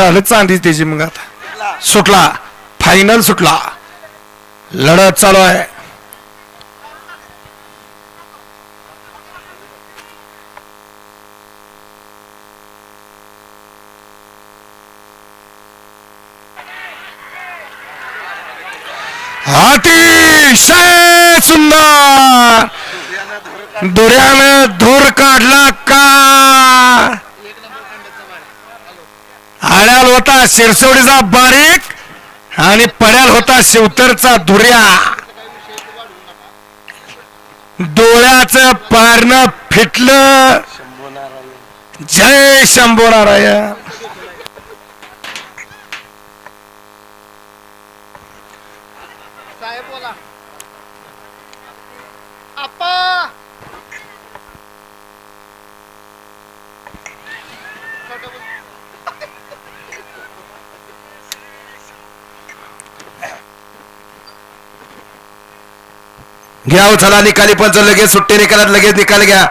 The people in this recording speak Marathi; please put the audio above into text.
झालं चांदीच त्याची मग आता. सुटला. फायनल सुटला. लढत चालू आहे. अतिशय सुंदर. दुऱ्यानं धूर काढला का? आड्याल होता शिरसवडीचा बारीक आणि पड्याल होता शिवतरचा धुर्या डोळ्याचं पारणं फिटलं. जय शंभू नारायण साहेब बोला. घ्या चला निकाली पंच लगेच सुट्टी निकालात लगेच निकाल घ्या.